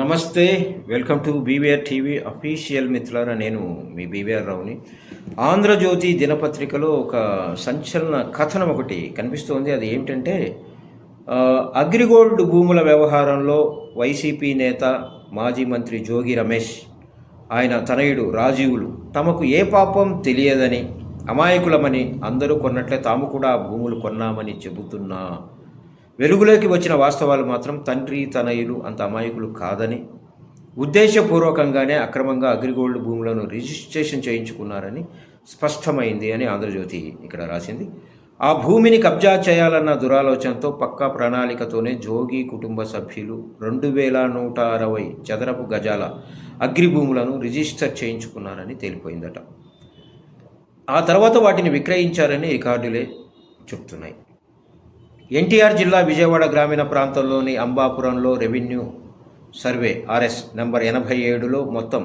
Namaste welcome to BVR TV official మిత్రులారా నేను మీ BVR రావుని. Andhra Jyothi దినపత్రికలో ఒక సంచలన కథనం ఒకటి కనిపిస్తోంది. అది ఏమిటంటే అగ్రిగోల్డ్ భూముల వ్యవహారంలో వైసీపీ నేత మాజీ మంత్రి జోగి రమేష్ ఆయన తనయుడు రాజీవులు తమకు ఏ పాపం తెలియదని అమాయకులమని అందరూ కొన్నట్లే తాము కూడా భూములు కొన్నామని చెబుతున్నా వెలుగులోకి వచ్చిన వాస్తవాలు మాత్రం తండ్రి తనయులు అంత అమాయకులు కాదని ఉద్దేశపూర్వకంగానే అక్రమంగా అగ్రిగోల్డ్ భూములను రిజిస్ట్రేషన్ చేయించుకున్నారని స్పష్టమైంది అని ఆంధ్రజ్యోతి ఇక్కడ రాసింది. ఆ భూమిని కబ్జా చేయాలన్న దురాలోచనతో పక్కా ప్రణాళికతోనే జోగి కుటుంబ సభ్యులు రెండు వేల నూట అరవై చదరపు గజాల అగ్రి భూములను రిజిస్టర్ చేయించుకున్నారని తేలిపోయిందట. ఆ తర్వాత వాటిని విక్రయించారని రికార్డులే చెప్తున్నాయి. ఎన్టీఆర్ జిల్లా విజయవాడ గ్రామీణ ప్రాంతంలోని అంబాపురంలో రెవెన్యూ సర్వే ఆర్ఎస్ నెంబర్ ఎనభై ఏడులో మొత్తం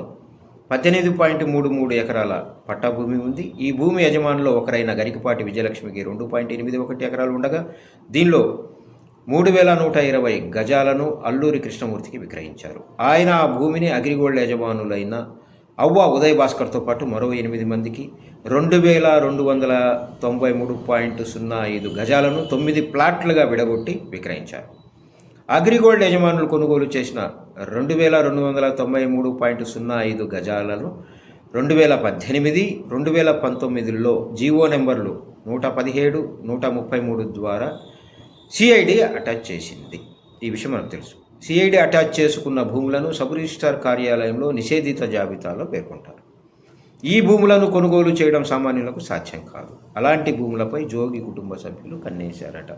పద్దెనిమిది పాయింట్ మూడు మూడు ఎకరాల పట్టా భూమి ఉంది. ఈ భూమి యజమానులు ఒకరైన గరికపాటి విజయలక్ష్మికి రెండు పాయింట్ ఎనిమిది ఒకటి ఎకరాలు ఉండగా దీనిలో మూడు వేల నూట ఇరవై గజాలను అల్లూరి కృష్ణమూర్తికి విక్రయించారు. ఆయన ఆ భూమిని అగ్రిగోల్డ్ యజమానులైన అవ్వ ఉదయ్ భాస్కర్తో పాటు మరో ఎనిమిది మందికి రెండు వేల రెండు వందల తొంభై మూడు పాయింట్ సున్నా ఐదు గజాలను తొమ్మిది ప్లాట్లుగా విడగొట్టి విక్రయించారు. అగ్రిగోల్డ్ యజమానులు కొనుగోలు చేసిన రెండు వేల రెండు వందల తొంభై మూడు పాయింట్ సున్నా ఐదు గజాలను రెండు వేల పద్దెనిమిది రెండు వేల పంతొమ్మిదిలో జీవో నెంబర్లు నూట పదిహేడు నూట ముప్పై మూడు ద్వారా సిఐడి అటాచ్ చేసింది. ఈ విషయం మనకు తెలుసు. సిఐడి అటాచ్ చేసుకున్న భూములను సబ్ రిజిస్ట్రార్ కార్యాలయంలో నిషేధిత జాబితాలో పేర్కొంటారు. ఈ భూములను కొనుగోలు చేయడం సామాన్యులకు సాధ్యం కాదు. అలాంటి భూములపై జోగి కుటుంబ సభ్యులు కన్నేశారట.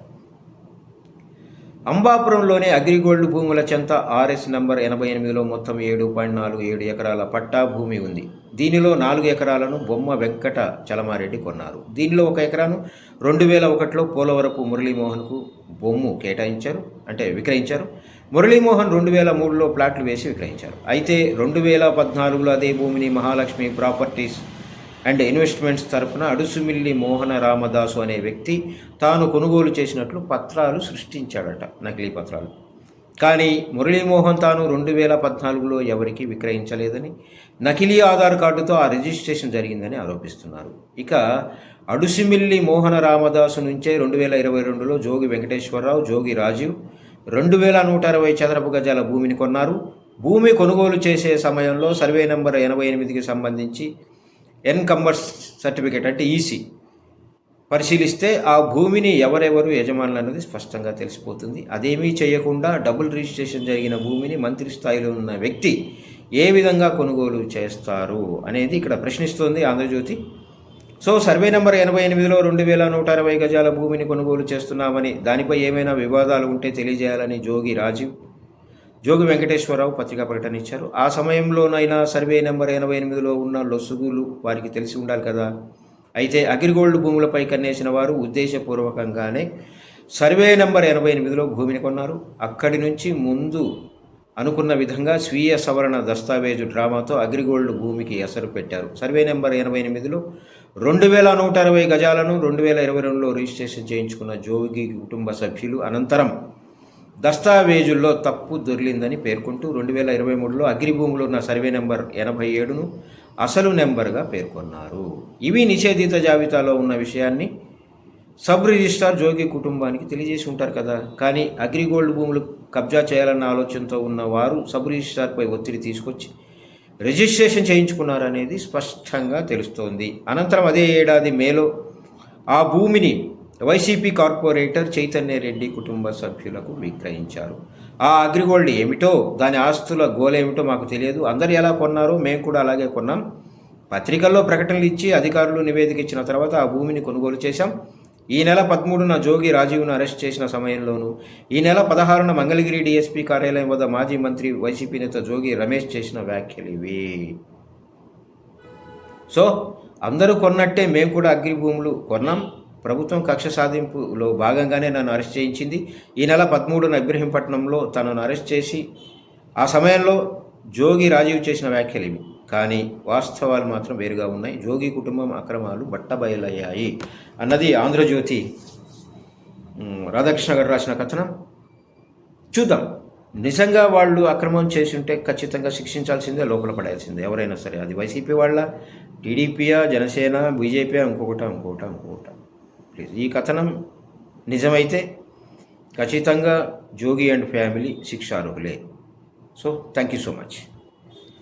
అంబాపురంలోని అగ్రిగోల్డ్ భూముల చెంత ఆర్ఎస్ నంబర్ ఎనభై ఎనిమిదిలో మొత్తం ఏడు పాయింట్ నాలుగు ఏడు ఎకరాల పట్టా భూమి ఉంది. దీనిలో నాలుగు ఎకరాలను బొమ్మ వెంకట చలమారెడ్డి కొన్నారు. దీనిలో ఒక ఎకరాను రెండు వేల ఒకటిలో పోలవరపు మురళీమోహన్కు బొమ్ము కేటాయించారు అంటే విక్రయించారు. మురళీమోహన్ రెండు వేల మూడులో ప్లాట్లు వేసి విక్రయించారు. అయితే రెండు వేల పద్నాలుగులో అదే భూమిని మహాలక్ష్మి ప్రాపర్టీస్ అండ్ ఇన్వెస్ట్మెంట్స్ తరఫున అడుసుమిల్లి మోహన రామదాసు అనే వ్యక్తి తాను కొనుగోలు చేసినట్లు పత్రాలు సృష్టించాడట నకిలీ పత్రాలు. కానీ మురళీమోహన్ తాను రెండు వేల పద్నాలుగులో ఎవరికి విక్రయించలేదని నకిలీ ఆధార్ కార్డుతో ఆ రిజిస్ట్రేషన్ జరిగిందని ఆరోపిస్తున్నారు. ఇక అడుసిమిల్లి మోహన రామదాసు నుంచే రెండు వేల ఇరవై రెండులో జోగి వెంకటేశ్వరరావు జోగి రాజీవ్ రెండు వేల నూట అరవై చదరపు గజాల భూమిని కొన్నారు. భూమి కొనుగోలు చేసే సమయంలో సర్వే నెంబర్ ఎనభై ఎనిమిదికి సంబంధించి ఎన్కంబర్స్ సర్టిఫికేట్ అంటే ఈసీ. పరిశీలిస్తే ఆ భూమిని ఎవరెవరు యజమానులు అనేది స్పష్టంగా తెలిసిపోతుంది. అదేమీ చేయకుండా డబుల్ రిజిస్ట్రేషన్ జరిగిన భూమిని మంత్రి స్థాయిలో ఉన్న వ్యక్తి ఏ విధంగా కొనుగోలు చేస్తారు అనేది ఇక్కడ ప్రశ్నిస్తోంది ఆంధ్రజ్యోతి. సో సర్వే నెంబర్ ఎనభై ఎనిమిదిలో రెండు వేల నూట అరవై గజాల భూమిని కొనుగోలు చేస్తున్నామని దానిపై ఏమైనా వివాదాలు ఉంటే తెలియజేయాలని జోగి రాజీవ్ జోగి వెంకటేశ్వరరావు పత్రికా ప్రకటన ఇచ్చారు. ఆ సమయంలోనైనా సర్వే నెంబర్ ఎనభై ఎనిమిదిలో ఉన్న లొసుగులు వారికి తెలిసి ఉండాలి కదా? అయితే అగ్రిగోల్డ్ భూములపై కన్నేసిన వారు ఉద్దేశపూర్వకంగానే సర్వే నెంబర్ ఎనభై ఎనిమిదిలో భూమిని కొన్నారు. అక్కడి నుంచి ముందు అనుకున్న విధంగా స్వీయ సవరణ దస్తావేజు డ్రామాతో అగ్రిగోల్డ్ భూమికి ఎసరు పెట్టారు. సర్వే నెంబర్ ఎనభై ఎనిమిదిలో రెండు వేల నూట అరవై గజాలను రెండు వేల ఇరవై రెండులో రిజిస్ట్రేషన్ చేయించుకున్న జోగి కుటుంబ సభ్యులు అనంతరం దస్తావేజుల్లో తప్పు దొర్లిందని పేర్కొంటూ రెండు వేల ఇరవై మూడులో అగ్రిభూములు ఉన్న సర్వే నెంబర్ ఎనభై ఏడును అసలు నెంబర్గా పేర్కొన్నారు. ఇవి నిషేధిత జాబితాలో ఉన్న విషయాన్ని సబ్ రిజిస్ట్రార్ జోగి కుటుంబానికి తెలియజేసి ఉంటారు కదా. కానీ అగ్రిగోల్డ్ భూములు కబ్జా చేయాలన్న ఆలోచనతో ఉన్న వారు సబ్ రిజిస్ట్రార్పై ఒత్తిడి తీసుకొచ్చి రిజిస్ట్రేషన్ చేయించుకున్నారనేది స్పష్టంగా తెలుస్తోంది. అనంతరం అదే ఏడాది మేలో ఆ భూమిని వైసీపీ కార్పొరేటర్ చైతన్య రెడ్డి కుటుంబ సభ్యులకు విక్రయించారు. ఆ అగ్రిగోల్డ్ ఏమిటో దాని ఆస్తుల గోలేమిటో మాకు తెలియదు. అందరు ఎలా కొన్నారో? మేము కూడా అలాగే కొన్నాం. పత్రికల్లో ప్రకటనలు ఇచ్చి అధికారులు నివేదిక ఇచ్చిన తర్వాత ఆ భూమిని కొనుగోలు చేశాం. ఈ నెల పదమూడున జోగి రాజీవ్ను అరెస్ట్ చేసిన సమయంలోనూ ఈ నెల పదహారున మంగళగిరి డీఎస్పీ కార్యాలయం వద్ద మాజీ మంత్రి వైసీపీ నేత జోగి రమేష్ చేసిన వ్యాఖ్యలు ఇవి. సో అందరూ కొన్నట్టే మేము కూడా అగ్రి భూములు కొన్నాం. ప్రభుత్వం కక్ష సాధింపులో భాగంగానే నన్ను అరెస్ట్ చేయించింది. ఈ నెల పదమూడున ఇబ్రహీంపట్నంలో తనను అరెస్ట్ చేసి ఆ సమయంలో జోగి రాజీవ్ చేసిన వ్యాఖ్యలు ఇవి కానీ వాస్తవాలు మాత్రం వేరుగా ఉన్నాయి. జోగి కుటుంబం అక్రమాలు బట్టబయలయ్యాయి అన్నది ఆంధ్రజ్యోతి రాధాకృష్ణ గారు రాసిన కథనం. చూద్దాం. నిజంగా వాళ్ళు అక్రమం చేసింటే ఖచ్చితంగా శిక్షించాల్సిందే లోపల పడాల్సిందే. ఎవరైనా సరే అది వైసీపీ వాళ్ళ టీడీపీయా జనసేన బీజేపీ ఇంకొకట ఇంకొకట ఇంకొకట. ప్లీజ్. ఈ కథనం నిజమైతే ఖచ్చితంగా Jogi and family శిక్షార్హులే. So thank you so much